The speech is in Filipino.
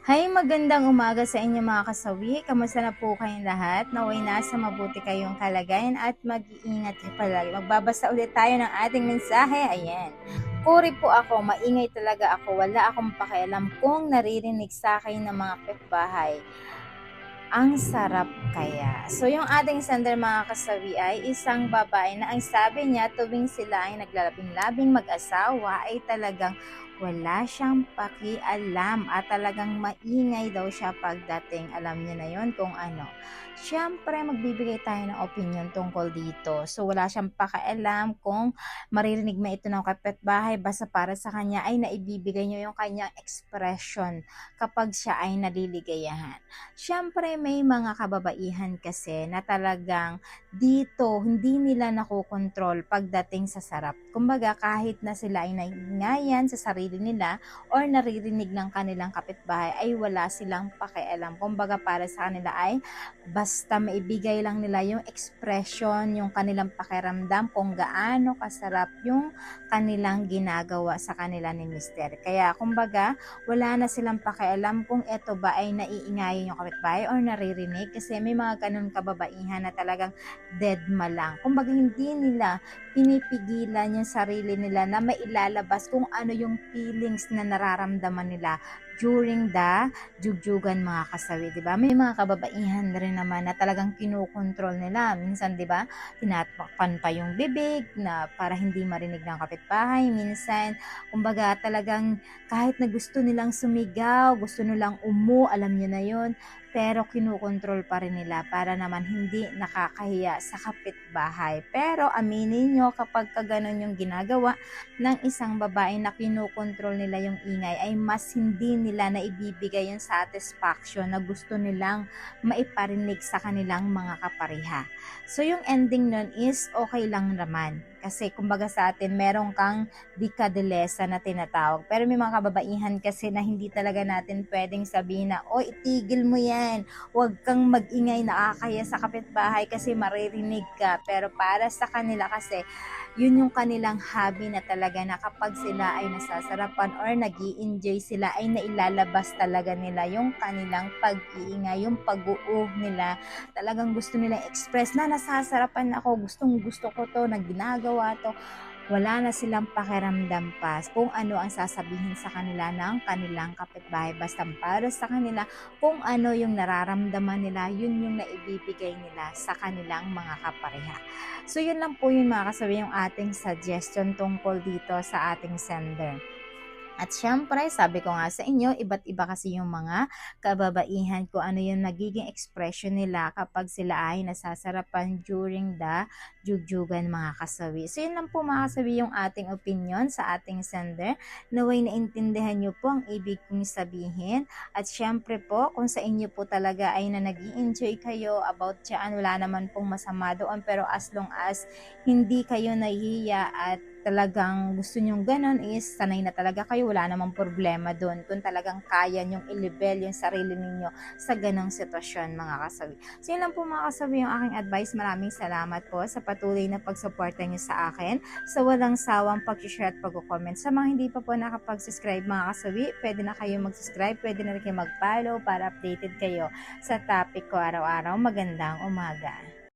Hay, magandang umaga sa inyo mga kasawi. Kamusta na po kayong lahat? Naway nasa mabuti kayong kalagayan at mag-iingat kayo palagi. Magbabasa ulit tayo ng ating mensahe. Ayan. Puri po ako, maingay talaga ako. Wala akong pakialam kung naririnig sa akin ng mga kapitbahay. Ang sarap kaya. So yung ating sender mga kasawi ay isang babae na ang sabi niya tuwing sila ay naglalabing-labing mag-asawa ay talagang wala siyang pakialam at talagang maingay daw siya pagdating. Alam niya na yon kung ano. Siyempre, magbibigay tayo ng opinion tungkol dito. So, wala siyang pakialam kung maririnig man ito ng kapitbahay. Basta para sa kanya ay naibibigay niyo yung kanyang expression kapag siya ay naliligayahan. Siyempre, may mga kababaihan kasi na talagang dito hindi nila nakokontrol pagdating sa sarap. Kumbaga, kahit na sila ay naingayan sa sarili nila or naririnig ng kanilang kapitbahay ay wala silang pakialam. Kumbaga, para sa kanila ay basta maibigay lang nila yung expression, yung kanilang pakiramdam kung gaano kasarap yung kanilang ginagawa sa kanila ni Mister. Kaya, kumbaga, wala na silang pakialam kung ito ba ay naiingayin yung kapitbahay or naririnig kasi may mga ganun kababaihan na talagang dead ma lang. Kumbaga, hindi nila pinipigilan yung sarili nila na mailalabas kung ano yung feelings na nararamdaman nila during the jugjugan mga kasawi, 'di ba? May mga kababaihan rin naman na talagang kinokontrol nila. Minsan, 'di ba, tinatakpan pa yung bibig na para hindi marinig ng kapitbahay. Minsan, kumbaga talagang kahit na gusto nilang sumigaw, gusto nilang umu, alam niyo na 'yon, pero kinukontrol pa rin nila para naman hindi nakakahiya sa kapitbahay. Pero aminin nyo kapag kaganon yung ginagawa ng isang babae na kinukontrol nila yung ingay ay mas hindi nila na ibibigay yung satisfaction na gusto nilang maiparinig sa kanilang mga kapariha. So yung ending nun is okay lang naman. Kasi kumbaga sa atin, meron kang dikadelesa na tinatawag. Pero may mga kababaihan kasi na hindi talaga natin pwedeng sabihin na, o itigil mo yan, huwag kang magingay nakakaya sa kapitbahay kasi maririnig ka. Pero para sa kanila kasi, yun yung kanilang hobby na talaga na kapag sila ay nasasarapan or nag enjoy sila ay nailalabas talaga nila yung kanilang pag-iingay, yung pag-uug nila. Talagang gusto nila express na nasasarapan ako, gustong gusto ko to, na ginagawa to wala na silang pakiramdam pa kung ano ang sasabihin sa kanila ng kanilang kapitbahay. Basta para sa kanila, kung ano yung nararamdaman nila, yun yung naibibigay nila sa kanilang mga kapareha. So yun lang po yung mga kasabi yung ating suggestion tungkol dito sa ating sender. At syempre, sabi ko nga sa inyo, iba't iba kasi yung mga kababaihan ko ano yung nagiging expression nila kapag sila ay nasasarapan during the jugjugan mga kasawi. So yun lang po mga kasawi yung ating opinion sa ating sender. Naway naintindihan nyo po ang ibig kong sabihin. At syempre po, kung sa inyo po talaga ay na nag enjoy kayo about dyan, wala naman pong masama doon. Pero as long as hindi kayo nahihiya at talagang gusto nyong ganun is sanay na talaga kayo, wala namang problema doon. Kung talagang kaya nyong i-level yung sarili ninyo sa ganong sitwasyon mga kasabi. So yun lang po mga kasabi yung aking advice. Maraming salamat po sa patuloy na pagsuporta nyo sa akin sa walang sawang pag-share at pag-comment. Sa mga hindi pa po nakapag-subscribe mga kasabi, pwede na kayo mag-subscribe, pwede na rin kayo mag-follow para updated kayo sa topic ko araw-araw. Magandang umaga.